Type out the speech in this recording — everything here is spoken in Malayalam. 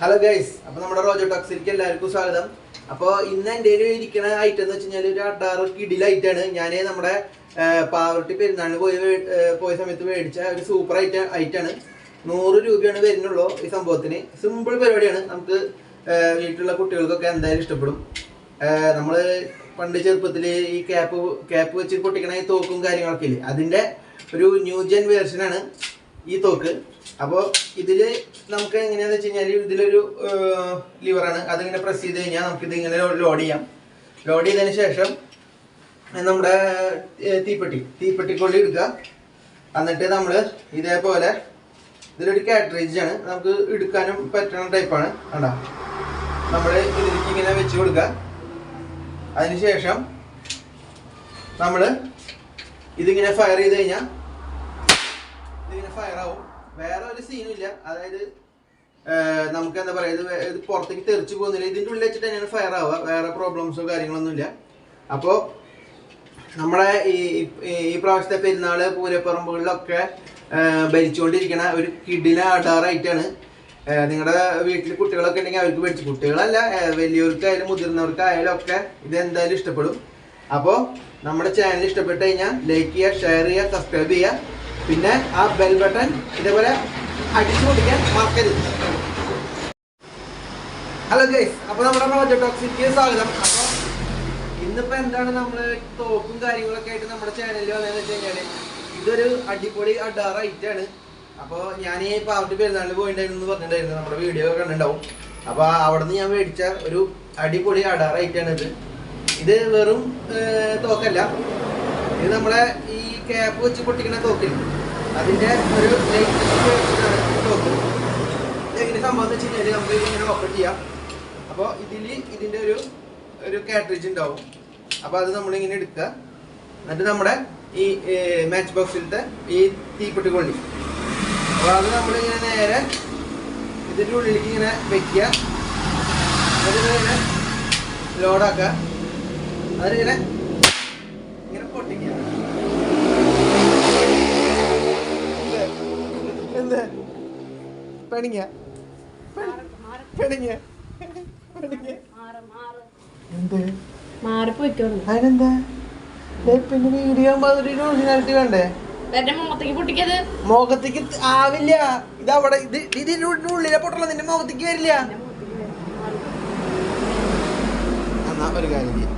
ഹലോ ഗൈസ് അപ്പൊ നമ്മുടെ റോജോ ടോക്സിലേക്ക് എല്ലാവർക്കും സ്വാഗതം. അപ്പോൾ ഇന്ന് എന്റെ ഇരിക്കുന്ന ഐറ്റം എന്ന് വെച്ച് കഴിഞ്ഞാൽ ഒരു അഡാറ് കിടിൽ ആണ്. ഞാൻ നമ്മുടെ പാവർട്ടി പെരുന്നാളിന് പോയി പോയ സമയത്ത് മേടിച്ച ഒരു സൂപ്പർ ഐറ്റം ഐറ്റാണ് നൂറ് രൂപയാണ് വരുന്നുള്ളൂ ഈ സംഭവത്തിന്. സിമ്പിൾ പരിപാടിയാണ്. നമുക്ക് വീട്ടിലുള്ള കുട്ടികൾക്കൊക്കെ എന്തായാലും ഇഷ്ടപ്പെടും. നമ്മൾ പണ്ട് ചെറുപ്പത്തിൽ ഈ ക്യാപ്പ് ക്യാപ്പ് വെച്ച് പൊട്ടിക്കണ ഈ തോക്കും കാര്യങ്ങളൊക്കെ ഇല്ലേ? അതിന്റെ ഒരു ന്യൂജൻ വേർഷനാണ് ഈ തോക്ക്. അപ്പോൾ ഇതിൽ നമുക്ക് എങ്ങനെയാന്ന് വെച്ച് കഴിഞ്ഞാൽ ഇതിലൊരു ലിവറാണ്. അതിങ്ങനെ പ്രസ് ചെയ്ത് കഴിഞ്ഞാൽ നമുക്ക് ഇങ്ങനെ ലോഡ് ചെയ്യാം. ലോഡ് ചെയ്തതിന് ശേഷം നമ്മുടെ തീപ്പെട്ടി തീപ്പെട്ടിക്കൊള്ളി എടുക്കുക എന്നിട്ട് നമ്മൾ ഇതേപോലെ ഇതിലൊരു കാറ്ററേജ് ആണ്. നമുക്ക് എടുക്കാനും പറ്റുന്ന ടൈപ്പാണ് കണ്ട? നമ്മൾ ഇതിലേക്ക് ഇങ്ങനെ വെച്ച് കൊടുക്കുക. അതിനുശേഷം നമ്മൾ ഇതിങ്ങനെ ഫയർ ചെയ്ത് കഴിഞ്ഞാൽ ഇതിങ്ങനെ ഫയർ ആവും. വേറെ ഒരു സീനും ഇല്ല. അതായത് നമുക്ക് എന്താ പറയുക ഇത് ഇത് പുറത്തേക്ക് തെറിച്ച് പോകുന്നില്ല. ഇതിന്റെ ഉള്ളിൽ വെച്ചിട്ട് തന്നെയാണ് ഫയർ ആവുക. വേറെ പ്രോബ്ലംസോ കാര്യങ്ങളൊന്നും ഇല്ല. അപ്പോൾ നമ്മുടെ ഈ ഈ- പ്രാവശ്യത്തെ പെരുന്നാൾ പൂരപ്പറമ്പുകളിലൊക്കെ ഏർ ഭരിച്ചുകൊണ്ടിരിക്കണ ഒരു കിടില ആഡാറായിട്ടാണ് നിങ്ങളുടെ വീട്ടിൽ കുട്ടികളൊക്കെ ഉണ്ടെങ്കിൽ അവർക്ക് മേടിച്ചു കുട്ടികളല്ല വലിയവർക്കായാലും മുതിർന്നവർക്കായാലും ഒക്കെ ഇത് എന്തായാലും ഇഷ്ടപ്പെടും. അപ്പോൾ നമ്മുടെ ചാനൽ ഇഷ്ടപ്പെട്ട് കഴിഞ്ഞാൽ ലൈക്ക് ചെയ്യുക ഷെയർ ചെയ്യുക സബ്സ്ക്രൈബ് ചെയ്യുക. പിന്നെ ആ ബെൽ ബട്ടൺ ഇതേപോലെ അടിച്ചു പൊട്ടിക്കാൻ മറക്കരുത് ഹലോ ഗൈസ് അപ്പോൾ നമ്മുടെ പ്രോജക്ട് ടോക്സിക്ക് സ്വാഗതം. അപ്പോൾ ഇന്നിപ്പോ എന്താണ് നമ്മൾ തോക്കും കാര്യങ്ങളൊക്കെ ആയിട്ട് നമ്മുടെ ചാനലിൽ വന്നതെന്ന് വെച്ച് കഴിഞ്ഞാൽ ഇതൊരു അടിപൊളി അഡാർ ആണ്. അപ്പോൾ ഞാൻ ഈ പാർട്ടി പെരുന്നാളിൽ പോയിട്ടുണ്ടായിരുന്നു എന്ന് പറഞ്ഞിട്ടുണ്ടായിരുന്നു. നമ്മുടെ വീഡിയോ കണ്ടിട്ടുണ്ടാവും. അപ്പോൾ അവിടെ നിന്ന് ഞാൻ മേടിച്ച ഒരു അടിപൊളി അഡാർ ആണ് ഇത്. ഇത് വെറും തോക്കല്ല. ഇത് നമ്മളെ ഈ ക്യാപ്പ് വെച്ച് പൊട്ടിക്കുന്ന തോക്കില്ല അതിന്റെ ഒരു തോക്ക് എങ്ങനെ സംഭവം വെച്ച് കഴിഞ്ഞാൽ നമുക്ക് ഇങ്ങനെ ഓപ്പൺ ചെയ്യാം. അപ്പോൾ ഇതിൽ ഇതിന്റെ ഒരു ഒരു കാട്രിഡ്ജ് ഉണ്ടാവും. അപ്പോൾ അത് നമ്മളിങ്ങനെ എടുക്കുക. എന്നിട്ട് നമ്മുടെ ഈ മാച്ച് ബോക്സിലത്തെ ഈ തീപ്പെട്ടി കൊള്ളി. അപ്പോൾ അത് നമ്മളിങ്ങനെ നേരെ ഇതിന്റെ ഉള്ളിലേക്ക് ഇങ്ങനെ വെക്കുക. അതിങ്ങനെ ലോഡാക്കുക അതിലിങ്ങനെ ഇങ്ങനെ പൊട്ടിക്കുക എന്ത് പണിങ്ങ. പെണിങ്ങ. പണിങ്ങ. എന്ത്? മാറിപ്പോയിക്കോളൂ അതിനെന്താ? ദേ പിന്നെ വീഡിയോ ഒറിജിനാലിറ്റി വേണ്ടേ? മുഖത്തേക്ക് ആവില്ല. ഇത് അവിടെ ഇത് ഇതിന്റെ ഉള്ളിലെ പൊട്ടല നിന്റെ മുഖത്തേക്ക് വരില്ല. എന്നാ ഒരു കാര്യം ചെയ്യ്.